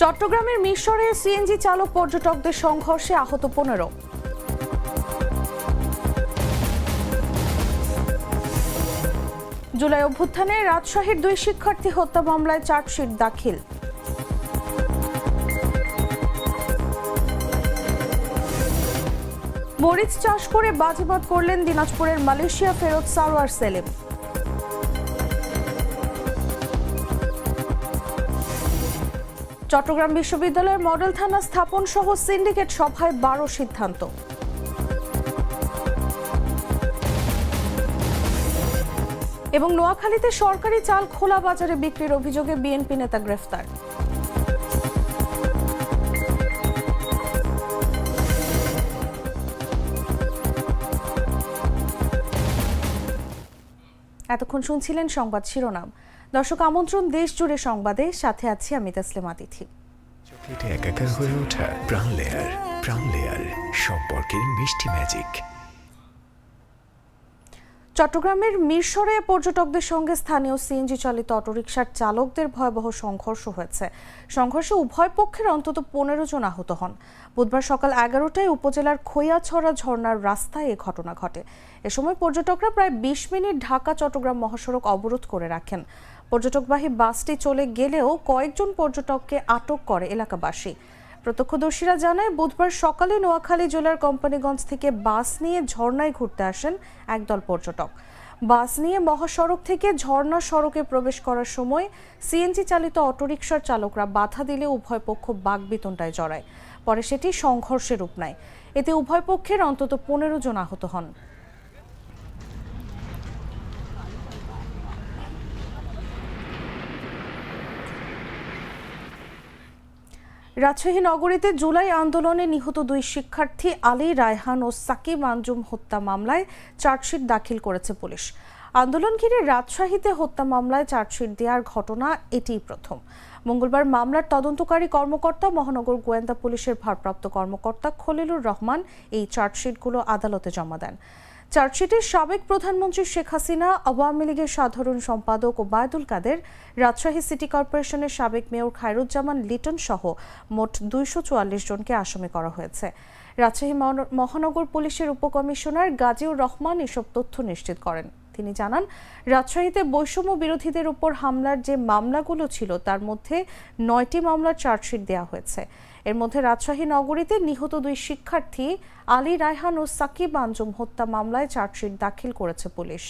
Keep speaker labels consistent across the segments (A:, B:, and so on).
A: চট্টগ্রামের মিশরে সিএনজি চালক পর্যটকদের সংঘর্ষে আহত পনেরো। জুলাই অভ্যুত্থানে রাজশাহীর দুই শিক্ষার্থী হত্যা মামলায় চার্জশিট দাখিল। মরিচ চাষ করে বাজিমাত করলেন দিনাজপুরের মালয়েশিয়া ফেরত সারোয়ার সেলিম। চট্টগ্রাম বিশ্ববিদ্যালয়ের মডেল থানা স্থাপন সহ সিন্ডিকেট সভায় বারো সিদ্ধান্ত। এবং নোয়াখালীতে সরকারি চাল খোলা বাজারে বিক্রির অভিযোগে বিএনপি নেতা গ্রেফতার। এতক্ষণ শুনছিলেন সংবাদ শিরোনাম। দর্শক আমন্ত্রণ দেশ জুড়ে সংবাদে। সাথে আছি আমি তাসলিম আতিথি।
B: চকলেটে একাকার হয়ে ওঠা প্রাণ লেয়ার প্রাণ লেয়ার সম্পর্কের মিষ্টি ম্যাজিক।
A: চট্টগ্রামের মিরসরে পর্যটকদের সঙ্গে স্থানীয় সিএনজি চালিত অটোরিকশার চালকদের ভয়াবহ সংঘর্ষ হয়েছে। সংঘর্ষে উভয় পক্ষের অন্তত পনেরো জন আহত হন। বুধবার সকাল এগারোটায় উপজেলার খৈয়াছড়া ঝর্ণার রাস্তায় এ ঘটনা ঘটে। এ সময় পর্যটকরা প্রায় বিশ মিনিট ঢাকা, চট্টগ্রাম মহাসড়ক অবরোধ করে রাখেন। পর্যটকবাহী বাসটি চলে গেলেও কয়েকজন পর্যটককে আটক করে এলাকাবাসী। প্রত্যক্ষদর্শীরা জানায়, বুধবার সকালে নোয়াখালী জেলার কোম্পানিগঞ্জ থেকে বাস নিয়ে ঝর্ণায় ঘুরতে আসেন একদল পর্যটক। বাস নিয়ে মহাসড়ক থেকে ঝর্ণা সড়কে প্রবেশ করার সময় সিএনজি চালিত অটোরিকশার চালকরা বাধা দিলে উভয় পক্ষ বাগবিতণ্ডায় জড়ায়। পরে সেটি সংঘর্ষের রূপ নেয়। এতে উভয় পক্ষের অন্তত পনেরো জন আহত হন। রাজশাহী নগরীতে জুলাই আন্দোলনে নিহত দুই শিক্ষার্থী আলী, রায়হান ও সাকিব আঞ্জুম হত্যা মামলায় চার্জশিট দাখিল করেছে পুলিশ। আন্দোলন ঘিরে রাজশাহীতে হত্যা মামলায় চার্জশিট দেওয়ার ঘটনা এটিই প্রথম। মঙ্গলবার মামলার তদন্তকারী কর্মকর্তা, মহানগর গোয়েন্দা পুলিশের ভারপ্রাপ্ত কর্মকর্তা খলিলুর রহমান এই চার্জশিটগুলো আদালতে জমা দেন। চার্জশিটে সাবেক প্রধানমন্ত্রী শেখ হাসিনা, আওয়ামী লীগের সাধারণ সম্পাদক ও বায়দুল কাদের, রাজশাহী সিটি কর্পোরেশনের সাবেক মেয়র খায়রুজ্জামান লিটন সহ মোট দুইশো চুয়াল্লিশ জনকে আসামি করা হয়েছে। রাজশাহী মহান- মহানগর পুলিশের উপকমিশনার গাজীউর রহমান এসব তথ্য নিশ্চিত করেন। তিনি জানান, রাজশাহীতে বৈষম্য বিরোধীদের উপর হামলার যে মামলাগুলো ছিল, তার মধ্যে নয়টি মামলার চার্জশিট দেওয়া হয়েছে। এর মধ্যে রাজশাহী নগরীতে নিহত দুই শিক্ষার্থী আলী রায়হান ও সাকিব আঞ্জুম হত্যা মামলায় চার্জশিট দাখিল করেছে পুলিশ।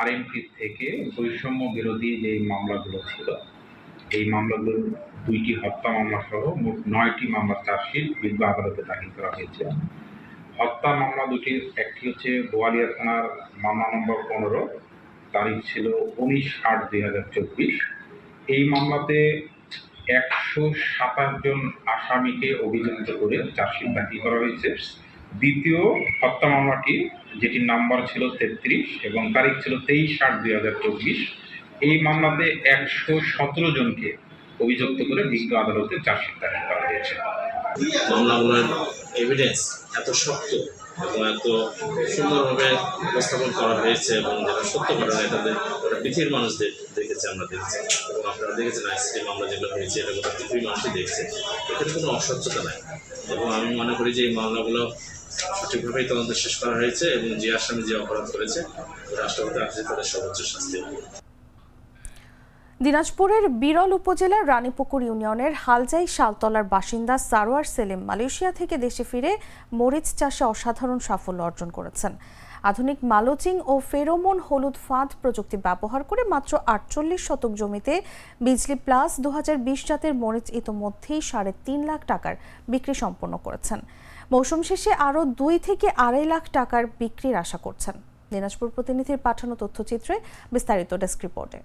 C: আরএমপি থেকে বৈষম্য বিরোধী যে মামলাগুলো ছিল এই মামলাগুলো দুইটি হত্যা মামলা সহ মোট নয়টি মামলার চার্জশিট বিজ্ঞ আদালতে দাখিল করা হয়েছে। হত্যা মামলা দুটির একটি হচ্ছে বোয়ালিয়া থানার মামলা নম্বর পনেরো, তারিখ ছিল উনিশ আট দুই হাজার চব্বিশ। এই মামলাতে একশো সাতাশ জন আসামিকে অভিযুক্ত করে চার্জশিট দাখিল করা হয়েছে। দ্বিতীয় হত্যা মামলাটি, যেটির নাম্বার ছিল তেত্রিশ এবং তারিখ ছিল তেইশ আট দুই হাজার চব্বিশ এই মামলাতে একশো সতেরো জনকে অভিযুক্ত করে বিজ্ঞ আদালতে চার্জশিট দাখিল করা হয়েছে।
D: মামলাগুলোর এভিডেন্স এত শক্ত এবং এত সুন্দরভাবে উপস্থাপন করা হয়েছে এবং যেটা সত্য ঘটনা এটাতে গোটা পৃথিবীর মানুষ দেখেছে, আমরা দেখেছি। এবং আপনারা দেখেছেন আইসিটি মামলা যেগুলো হয়েছে, এটা গোটা পৃথিবীর মানুষই দেখছে। এখানে কোনো অস্বচ্ছতা নাই। এবং আমি মনে করি যে এই মামলাগুলো সঠিকভাবেই তদন্ত শেষ করা হয়েছে এবং যে আসামি যে অপরাধ করেছে, রাষ্ট্রপতি আসছে তাদের সর্বোচ্চ শাস্তি
A: দিনাজপুরের বিরল উপজেলার রানীপুকুর ইউনিয়নের হালজাই শালতলার বাসিন্দা সারোয়ার সেলিম মালয়েশিয়া থেকে দেশে ফিরে মরিচ চাষে অসাধারণ সাফল্য অর্জন করেছেন। আধুনিক মালচিং ও ফেরোমন হলুদ ফাঁদ প্রযুক্তি ব্যবহার করে মাত্র আটচল্লিশ শতক জমিতে বিজলি প্লাস দু হাজার বিশ জাতের মরিচ ইতোমধ্যেই সাড়ে তিন লাখ টাকার বিক্রি সম্পন্ন করেছেন। মৌসুম শেষে আরও দুই থেকে আড়াই লাখ টাকার বিক্রির আশা করছেন। দিনাজপুর প্রতিনিধির পাঠানো তথ্যচিত্রে বিস্তারিত ডেস্ক রিপোর্টে।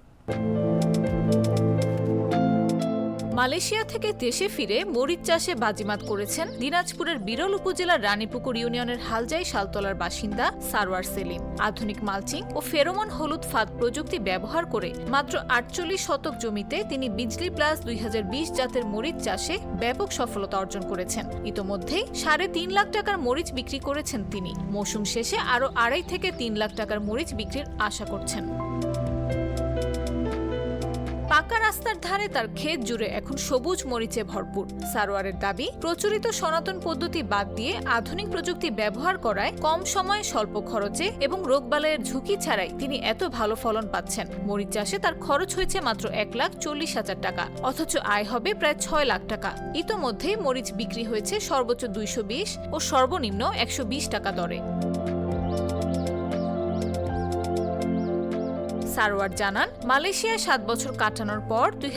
E: মালয়েশিয়া থেকে দেশে ফিরে মরিচ চাষে বাজিমাত করেছেন দিনাজপুরের বিরল উপজেলার রানীপুকুর ইউনিয়নের হালজাই শালতলার বাসিন্দা সারওয়ার সেলিম। আধুনিক মালচিং ও ফেরোমন হলুদ ফাঁদ প্রযুক্তি ব্যবহার করে মাত্র আটচল্লিশ শতক জমিতে তিনি বিজলি প্লাস দুই হাজার বিশ জাতের মরিচ চাষে ব্যাপক সফলতা অর্জন করেছেন। ইতোমধ্যেই সাড়ে তিন লাখ টাকার মরিচ বিক্রি করেছেন তিনি। মৌসুম শেষে আরও আড়াই থেকে তিন লাখ টাকার মরিচ বিক্রির আশা করছেন। পাকা রাস্তার ধারে তার ক্ষেত জুড়ে এখন সবুজ মরিচে ভরপুর। সারোয়ারের দাবি, প্রচলিত সনাতন পদ্ধতি বাদ দিয়ে আধুনিক প্রযুক্তি ব্যবহার করায় কম সময়ে স্বল্প খরচে এবং রোগবালয়ের ঝুঁকি ছাড়াই তিনি এত ভালো ফলন পাচ্ছেন। মরিচ চাষে তার খরচ হয়েছে মাত্র এক লাখ চল্লিশ হাজার টাকা, অথচ আয় হবে প্রায় ছয় লাখ টাকা। ইতোমধ্যেই মরিচ বিক্রি হয়েছে সর্বোচ্চ দুইশো বিশ ও সর্বনিম্ন একশো বিশ টাকা দরে। সারোয়ার জানান, মালয়েশিয়ায় সাত বছর কাটানোর পর দুই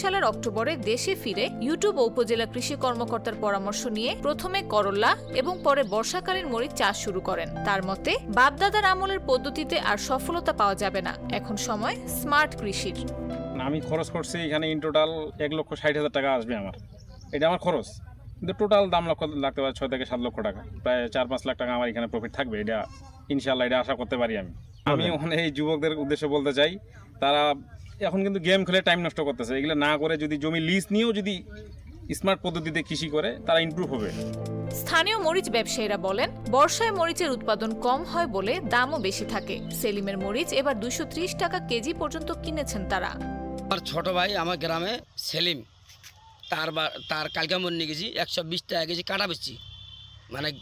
E: সালের অক্টোবরে দেশে ফিরে ইউটিউব উপজেলা কৃষি কর্মকর্তার পরামর্শ নিয়ে প্রথমে করল্লা এবং পরে বর্ষাকালীন মরিচ চাষ শুরু করেন। তার মতে, বাপদাদার আমলের পদ্ধতিতে আর সফলতা পাওয়া যাবে না। এখন সময় স্মার্ট কৃষির।
F: আমি খরচ করছি এখানে ইন টোটাল এক লক্ষ ষাট হাজার টাকা আসবে আমার। এটা আমার খরচ। কিন্তু টোটাল দাম লক্ষ লাগতে পারে ছয় থেকে সাত লক্ষ টাকা। প্রায় চার পাঁচ লাখ টাকা আমার এখানে প্রফিট থাকবে। এটা ইনশাল্লাহ এটা আশা করতে পারি আমি। আমি ওখানে এই যুবকদের উদ্দেশ্যে বলতে চাই তারা এখন কিন্তু গেম খেলে টাইম নষ্ট করতেছে। এগুলো না করে যদি জমি লিজ নিয়েও যদি স্মার্ট পদ্ধতিতে কৃষি করে তারা ইমপ্রুভ হবে।
E: স্থানীয় মরিচ ব্যবসায়ীরা বলেন বর্ষায় মরিচের উৎপাদন কম হয় বলে দামও বেশি থাকে। সেলিমের মরিচ এবার দুশো টাকা কেজি পর্যন্ত কিনেছেন তারা।
G: আমার ছোট ভাই আমার গ্রামে সেলিম তার বা- তার কালকে মন নিয়ে গেছি একশো বিশ টাকা কেজি কাটা বেচছি। মানে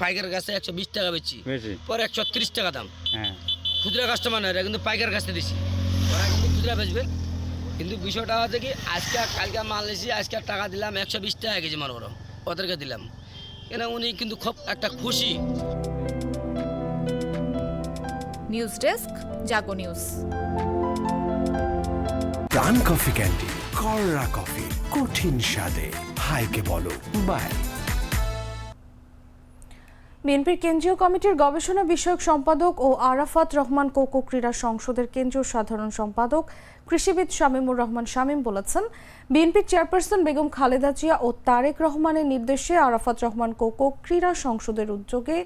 G: পাইকার কাছে একশো বিশ টাকা বেচছি পরে একশো তিরিশ টাকা দাম।
F: হ্যাঁ।
G: খুচরা কাস্টমার নয় এরা কিন্তু পাইকার কাছে দিছি। ওরা কিন্তু খুচরা বেচবে। কিন্তু বিষয়টা হচ্ছে কি আজকে কালকে মাল নিয়েছি আজকে টাকা দিলাম একশো বিশ টাকা কেজি মাল ওরা ওদেরকে দিলাম। কেন উনি কিন্তু খুব একটা খুশি।
E: News desk Jago news
B: Pran coffee candy কররা coffee কঠিন স্বাদে হাইকে বলো বাই।
A: বিএনপির কেন্দ্রীয় কমিটির গবেষণা বিষয়ক সম্পাদক ও আরাফাত রহমান কোকো ক্রীড়া সংসদের কেন্দ্রীয় সাধারণ সম্পাদক কৃষিবিদ শামীমুর রহমান শামীম বলেছেন, বিএনপির চেয়ারপারসন বেগম খালেদা জিয়া ও তারেক রহমানের নির্দেশে আরাফাত রহমান কোকো ক্রীড়া সংসদের উদ্যোগে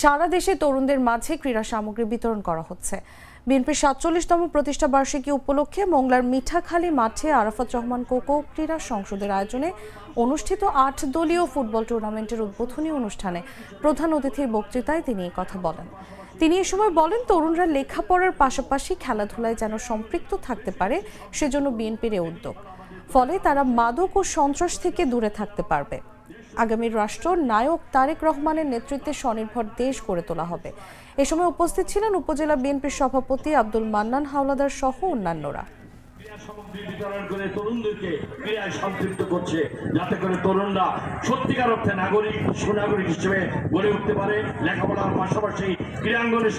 A: সারা দেশে তরুণদের মাঝে ক্রীড়া সামগ্রী বিতরণ করা হচ্ছে। বিএনপির সাতচল্লিশতম প্রতিষ্ঠা বার্ষিকী উপলক্ষে মোংলার মিঠাখালী মাঠে আরাফাত রহমান কোকো ক্রীড়া সংসদের আয়োজনে অনুষ্ঠিত আট দলীয় ফুটবল টুর্নামেন্টের উদ্বোধনী অনুষ্ঠানে প্রধান অতিথির বক্তৃতায় তিনি কথা বলেন। তিনি এ সময় বলেন, তরুণরা লেখাপড়ার পাশাপাশি খেলাধুলায় যেন সম্পৃক্ত থাকতে পারে, সেজন্য বিএনপির এ উদ্যোগ। ফলে তারা মাদক ও সন্ত্রাস থেকে দূরে থাকতে পারবে। আগামী রাষ্ট্র নায়ক তারেক রহমানের নেতৃত্বে স্বনির্ভর দেশ গড়ে তোলা হবে। এ সময় উপস্থিত ছিলেন উপজেলা বিএনপির সভাপতি আব্দুল মান্নান, হাওলাদার সহ অন্যান্যরা।
H: যাতে করে তরুণরা নাগরিক সুনাগরিক হিসেবে গড়ে উঠতে পারে। পাশাপাশি ক্রীড়াঙ্গনে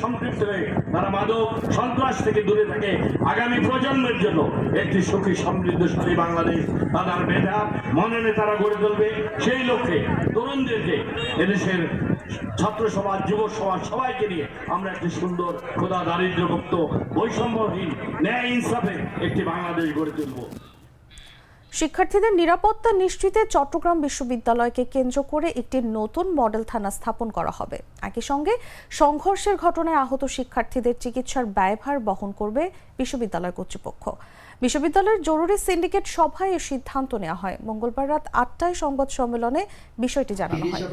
H: হয়ে তারা মাদক, সন্ত্রাস থেকে দূরে থাকে। আগামী প্রজন্মের জন্য একটি সুখী, সমৃদ্ধশালী বাংলাদেশ তাদের মেধা মননে তারা গড়ে তুলবে। সেই লক্ষ্যে তরুণদেরকে এদেশের ছাত্র সমাজ, যুব সমাজ, সবাইকে নিয়ে আমরা একটি সুন্দর খোদা দারিদ্র্যমুক্ত, বৈষম্যহীন, ন্যায় ইনসাফের একটি বাংলাদেশ গড়ে তুলব।
A: শিক্ষার্থীদের নিরাপত্তা নিশ্চিতে চট্টগ্রাম বিশ্ববিদ্যালয়কে কেন্দ্র করে একটি নতুন মডেল থানা স্থাপন করা হবে। একই সঙ্গে সংঘর্ষের ঘটনায় আহত শিক্ষার্থীদের চিকিৎসার ব্যয়ভার বহন করবে বিশ্ববিদ্যালয় কর্তৃপক্ষ। বিশ্ববিদ্যালয়ের জরুরি সিন্ডিকেট সভায় এ সিদ্ধান্ত নেওয়া হয়। মঙ্গলবার রাত আটটায় সংবাদ সম্মেলনে বিষয়টি জানানো হয়।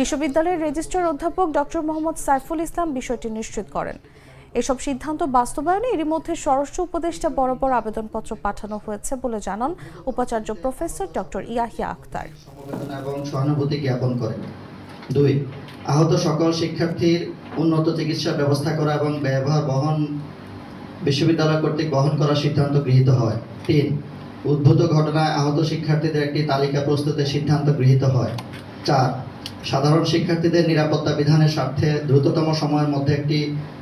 A: বিশ্ববিদ্যালয়ের রেজিস্ট্রার অধ্যাপক ডক্টর মোহাম্মদ সাইফুল ইসলাম বিষয়টি নিশ্চিত করেন। এসব সিদ্ধান্ত বাস্তবায়নে এরই মধ্যে স্বরাষ্ট্র উপদেষ্টা বরাবর আবেদনপত্র পাঠানো হয়েছে বলে জানান উপাচার্য প্রফেসর ডক্টর ইয়াহিয়া আখতার।
I: এবং সহানুভূতি জ্ঞাপন করেন। দুই, আহত সকল শিক্ষার্থীর উন্নত চিকিৎসা ব্যবস্থা করা এবং ব্যবহার বহন বিশ্ববিদ্যালয় কর্তৃক বহন করার সিদ্ধান্ত গৃহীত হয়। তিন, উদ্ভূত ঘটনায় আহত শিক্ষার্থীদের একটি তালিকা প্রস্তুতের সিদ্ধান্ত গৃহীত হয়। চার, সাধারণ শিক্ষার্থীদের নিরাপত্তা বিধানের স্বার্থে দ্রুততম সময়ের মধ্যে একটি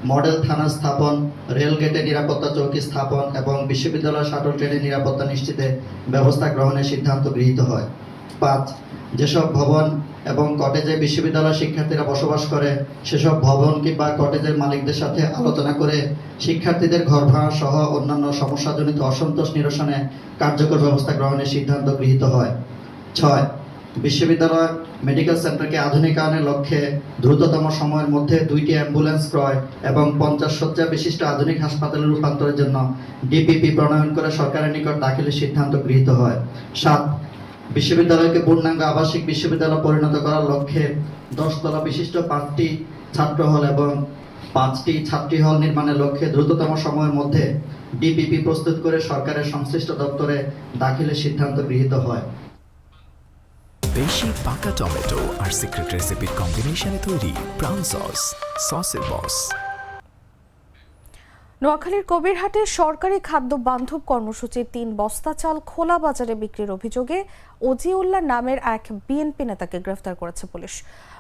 I: মডেল থানা স্থাপন, রেলগেটে নিরাপত্তা চৌকি স্থাপন এবং বিশ্ববিদ্যালয় শাটল ট্রেনের নিরাপত্তা নিশ্চিতে ব্যবস্থা গ্রহণের সিদ্ধান্ত গৃহীত হয়। পাঁচ যেসব ভবন এবং কটেজে বিশ্ববিদ্যালয় শিক্ষার্থীরা বসবাস করে, সেসব ভবন কিংবা কটেজের মালিকদের সাথে আলোচনা করে শিক্ষার্থীদের ঘর ভাড়া সহ অন্যান্য সমস্যাজনিত অসন্তোষ নিরসনে কার্যকর ব্যবস্থা গ্রহণের সিদ্ধান্ত গৃহীত হয়। ছয়, বিশ্ববিদ্যালয় মেডিকেল সেন্টারকে আধুনিকায়নের লক্ষ্যে দ্রুততম সময়ের মধ্যে দুইটি অ্যাম্বুলেন্স ক্রয় এবং পঞ্চাশ শয্যা বিশিষ্ট আধুনিক হাসপাতালে রূপান্তরের জন্য ডিপিপি প্রণয়ন করে সরকারের নিকট দাখিলের সিদ্ধান্ত গৃহীত হয়। সাত বিশ্ববিদ্যালয়কে পূর্ণাঙ্গ আবাসিক বিশ্ববিদ্যালয় পরিণত করার লক্ষ্যে দশতলা বিশিষ্ট পাঁচটি ছাত্র হল এবং পাঁচটি ছাত্রী হল নির্মাণের লক্ষ্যে দ্রুততম সময়ের মধ্যে ডিপিপি প্রস্তুত করে সরকারের সংশ্লিষ্ট দপ্তরে দাখিলের সিদ্ধান্ত গৃহীত হয়।
B: দেশি পাকা টমেটো আর সিক্রেট রেসিপির কম্বিনেশনে তৈরি প্রাউন সস, সসের বস।
A: নোয়াখালীর কবিরহাটে সরকারি খাদ্য বান্ধব কর্মসূচির তিন বস্তা চাল খোলা বাজারে বিক্রির অভিযোগে অজিউল্লাহ নামের এক বিএনপি নেতাকে গ্রেফতার করেছে পুলিশ।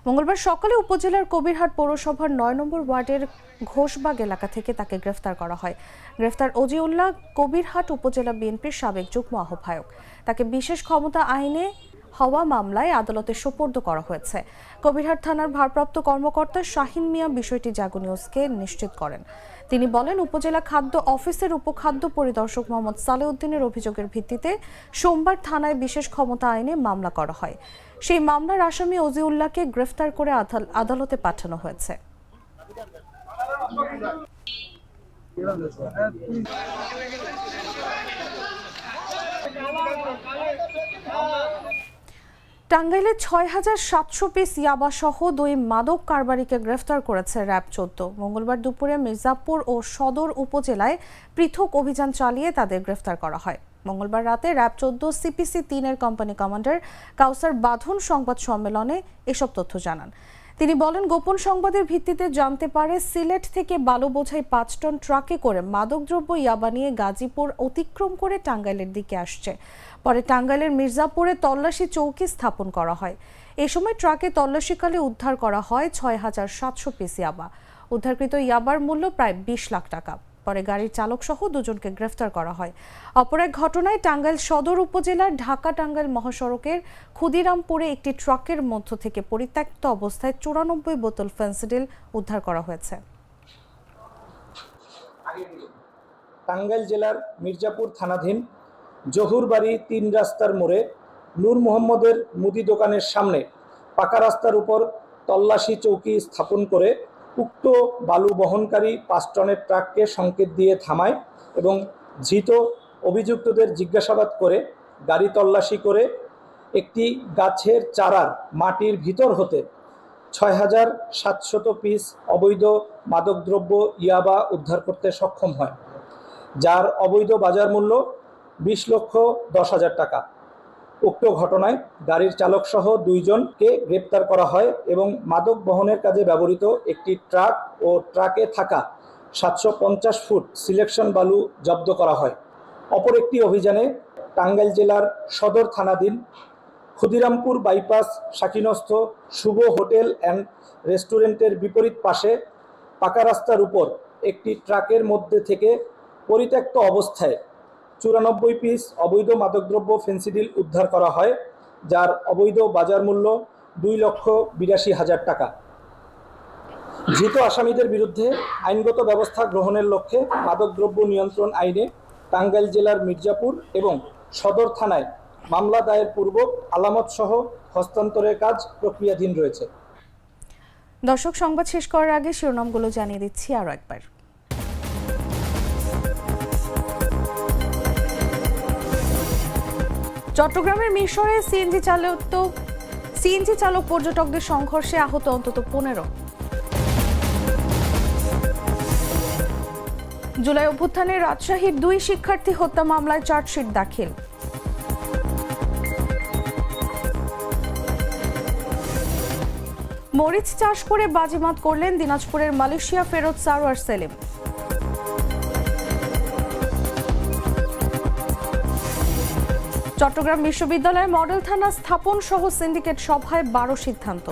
A: মঙ্গলবার সকালে উপজেলার কবিরহাট পৌরসভার নয় নম্বর ওয়ার্ডের ঘোষবাগ এলাকা থেকে তাকে গ্রেফতার করা হয়। গ্রেফতার অজিউল্লাহ কবিরহাট উপজেলা বিএনপির সাবেক যুগ্ম আহ্বায়ক। তাকে বিশেষ ক্ষমতা আইনে হওয়া মামলায় আদালতে সোপর্দ করা হয়েছে। কবিরহাট থানার ভারপ্রাপ্ত কর্মকর্তা শাহিন মিয়া বিষয়টি জাগো নিউজকে নিশ্চিত করেন। তিনি বলেন, উপজেলা খাদ্য অফিসের উপখাদ্য পরিদর্শক মোহাম্মদ সালেউদ্দিনের অভিযোগের ভিত্তিতে সোমবার থানায় বিশেষ ক্ষমতা আইনে মামলা করা হয়। সেই মামলার আসামি অজিউল্লাহকে গ্রেফতার করে আদালতে পাঠানো হয়েছে। টাঙ্গাইলে ছয় হাজার সাতশো পিস ইয়াবা সহ দুই মাদক কারবারিকে গ্রেফতার করেছে র্যাব চোদ্দ। মঙ্গলবার দুপুরে মির্জাপুর ও সদর উপজেলায় পৃথক অভিযান চালিয়ে তাদের গ্রেফতার করা হয়। মঙ্গলবার রাতে র্যাব চোদ্দ সিপিসি তিনের কোম্পানি কমান্ডার কাউসার বাঁধন সংবাদ সম্মেলনে এসব তথ্য জানান। তিনি বলেন, গোপন সংবাদের ভিত্তিতে জানতে পারে সিলেট থেকে বালু বোঝাই পাঁচ টন ট্রাকে করে মাদকদ্রব্য ইয়াবা নিয়ে গাজীপুর অতিক্রম করে টাঙ্গাইলের দিকে আসছে। পরে টাঙ্গাইলের মির্জাপুরে তল্লাশি চৌকি স্থাপন করা হয়। এ সময় ট্রাকে তল্লাশিকালে উদ্ধার করা হয় ছয় হাজার সাতশো পিস ইয়াবা। উদ্ধারকৃত ইয়াবার মূল্য প্রায় বিশ লাখ টাকা। পরে গাড়ির চালক সহ দুজনকে গ্রেফতার করা হয়। অপর এক ঘটনায় টাঙ্গাইল সদর উপজেলার ঢাকা টাঙ্গাইল মহাসড়কের ক্ষুদিরামপুরে একটি ট্রাকের মধ্য থেকে পরিত্যক্ত অবস্থায় চুরানব্বই বোতল ফেন্সিডিল উদ্ধার করা হয়েছে।
J: টাঙ্গাইল জেলার মির্জাপুর থানাধীন জহুরবাড়ি তিন রাস্তার মোড়ে নূর মোহাম্মদের মুদি দোকানের সামনে পাকা রাস্তার উপর তল্লাশি চৌকি স্থাপন করে উক্ত বালু বহনকারী পাঁচ টনের ট্রাককে সংকেত দিয়ে থামায় এবং ধৃত অভিযুক্তদের জিজ্ঞাসাবাদ করে, গাড়ি তল্লাশি করে একটি গাছের চারার মাটির ভিতর হতে ছয় হাজার সাতশত পিস অবৈধ মাদকদ্রব্য ইয়াবা উদ্ধার করতে সক্ষম হয়, যার অবৈধ বাজার মূল্য বিশ লক্ষ দশ হাজার টাকা। উক্ত ঘটনায় গাড়ির চালকসহ দুইজনকে গ্রেপ্তার করা হয় এবং মাদক বহনের কাজে ব্যবহৃত একটি ট্রাক ও ট্রাকে থাকা সাতশো পঞ্চাশ ফুট সিলেকশন বালু জব্দ করা হয়। অপর একটি অভিযানে টাঙ্গাইল জেলার সদর থানাধীন ক্ষুদিরামপুর বাইপাস শাকিনস্থ শুভ হোটেল অ্যান্ড রেস্টুরেন্টের বিপরীত পাশে পাকা রাস্তার উপর একটি ট্রাকের মধ্যে থেকে পরিত্যক্ত অবস্থায় চুরানব্বই পিস অবৈধ মাদকদ্রব্য ফেন্সিডিল উদ্ধার করা হয়, যার অবৈধ বাজার মূল্য দুই লক্ষ বিরাশি হাজার টাকা। ধৃত আসামিদের বিরুদ্ধে আইনগত ব্যবস্থা গ্রহণের লক্ষ্যে মাদকদ্রব্য নিয়ন্ত্রণ আইনে টাঙ্গাইল জেলার মির্জাপুর এবং সদর থানায় মামলা দায়ের পূর্বক আলামত সহ হস্তান্তরের কাজ প্রক্রিয়াধীন রয়েছে।
A: দর্শক, সংবাদ শেষ করার আগে শিরোনামগুলো জানিয়ে দিচ্ছি আরও একবার। চট্টগ্রামের মিশরে সিএনজি চালক সিএনজি চালক পর্যটকদের সংঘর্ষে আহত অন্তত পনেরো। জুলাই অভ্যুত্থানে রাজশাহীর দুই শিক্ষার্থী হত্যা মামলায় চার্জশিট দাখিল। মরিচ চাষ করে বাজিমাত করলেন দিনাজপুরের মালয়েশিয়া ফেরত সারোয়ার সেলিম। চট্টগ্রাম বিশ্ববিদ্যালয়ে মডেল থানা স্থাপন সহ সিন্ডিকেট সভায় বারো সিদ্ধান্ত।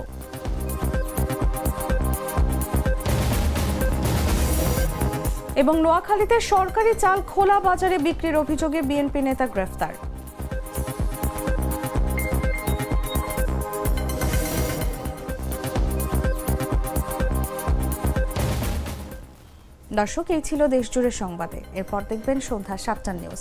A: এবং নোয়াখালীতে সরকারি চাল খোলা বাজারে বিক্রির অভিযোগে বিএনপি নেতা গ্রেফতার। দর্শক, এই ছিল দেশজুড়ে সংবাদে। এরপর দেখবেন সন্ধ্যা সাতটার নিউজ।